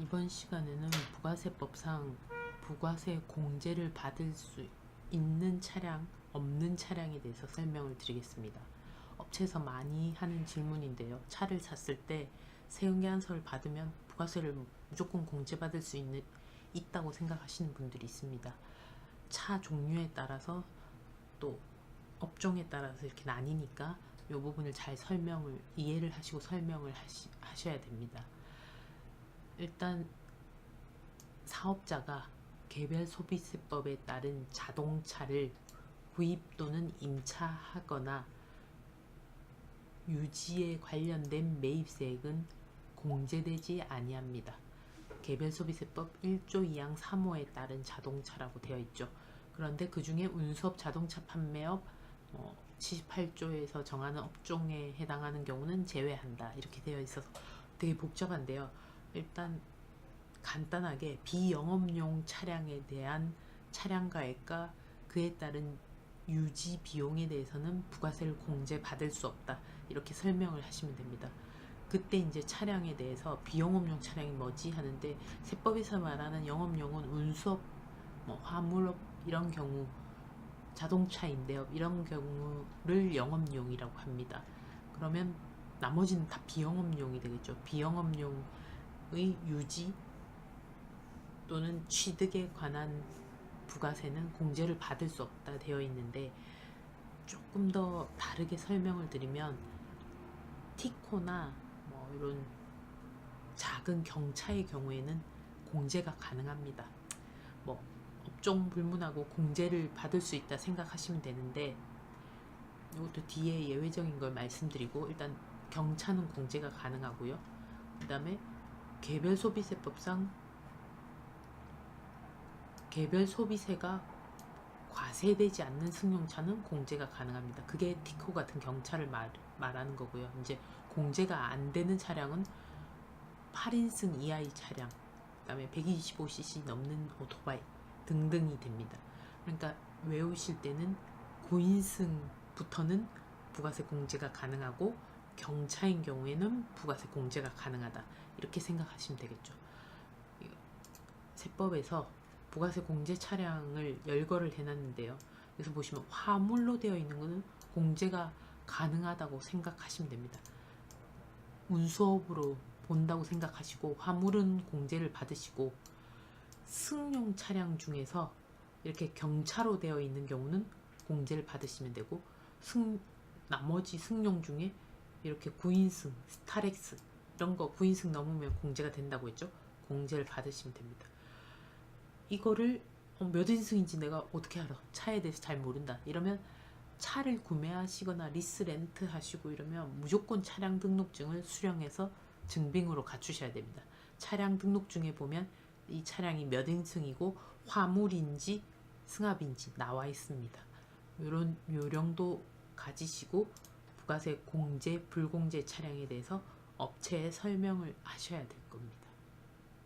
이번 시간에는 부가세법상 부가세 공제를 받을 수 있는 차량, 없는 차량에 대해서 설명을 드리겠습니다. 업체에서 많이 하는 질문인데요. 차를 샀을 때 세운계한서를 받으면 부가세를 무조건 공제받을 수 있는 있다고 생각하시는 분들이 있습니다. 차 종류에 따라서 또 업종에 따라서 이렇게 나뉘니까 이 부분을 잘 설명을 이해를 하시고 설명을 하시, 하셔야 됩니다. 일단 사업자가 개별 소비세법에 따른 자동차를 구입 또는 임차하거나 유지에 관련된 매입세액은 공제되지 아니합니다. 개별 소비세법 1조 2항 3호에 따른 자동차라고 되어 있죠. 그런데 그 중에 운수업 자동차 판매업 어, 78조에서 정하는 업종에 해당하는 경우는 제외한다. 이렇게 되어 있어서 되게 복잡한데요. 일단 간단하게 비영업용 차량에 대한 차량 가액과 그에 따른 유지 비용에 대해서는 부가세를 공제 받을 수 없다. 이렇게 설명을 하시면 됩니다. 그때 이제 차량에 대해서 비영업용 차량이 뭐지 하는데 세법에서 말하는 영업용은 운수업, 뭐 화물업 이런 경우 자동차 임대업 이런 경우를 영업용이라고 합니다. 그러면 나머지는 다 비영업용이 되겠죠. 비영업용의 유지 또는 취득에 관한 부가세는 공제를 받을 수 없다 되어 있는데 조금 더 다르게 설명을 드리면 티코나 뭐 이런 작은 경차의 경우에는 공제가 가능합니다. 뭐 업종 불문하고 공제를 받을 수 있다 생각하시면 되는데 이것도 뒤에 예외적인 걸 말씀드리고 일단 경차는 공제가 가능하고요. 그 다음에 개별 소비세법상 개별 소비세가 과세되지 않는 승용차는 공제가 가능합니다. 그게 티코 같은 경차를 말, 말하는 거고요. 이제 공제가 안 되는 차량은 8인승 이하의 차량, 그다음에 125cc 넘는 오토바이 등등이 됩니다. 그러니까 외우실 때는 9인승부터는 부가세 공제가 가능하고 경차인 경우에는 부가세 공제가 가능하다. 이렇게 생각하시면 되겠죠. 세법에서 부가세 공제 차량을 열거를 해놨는데요. 그래서 보시면 화물로 되어 있는 것은 공제가 가능하다고 생각하시면 됩니다. 운수업으로 본다고 생각하시고 화물은 공제를 받으시고 승용 차량 중에서 이렇게 경차로 되어 있는 경우는 공제를 받으시면 되고 승 나머지 승용 중에 이렇게 9인승, 스타렉스 이런 거 9인승 넘으면 공제가 된다고 했죠. 공제를 받으시면 됩니다. 이거를 어, 몇 인승인지 내가 어떻게 알아? 차에 대해서 잘 모른다. 이러면 차를 구매하시거나 리스 렌트 하시고 이러면 무조건 차량 등록증을 수령해서 증빙으로 갖추셔야 됩니다. 차량 등록증에 보면 이 차량이 몇 인승이고 화물인지 승합인지 나와 있습니다. 이런 요령도 가지시고 부가세 공제, 불공제 차량에 대해서 업체에 설명을 하셔야 될 겁니다.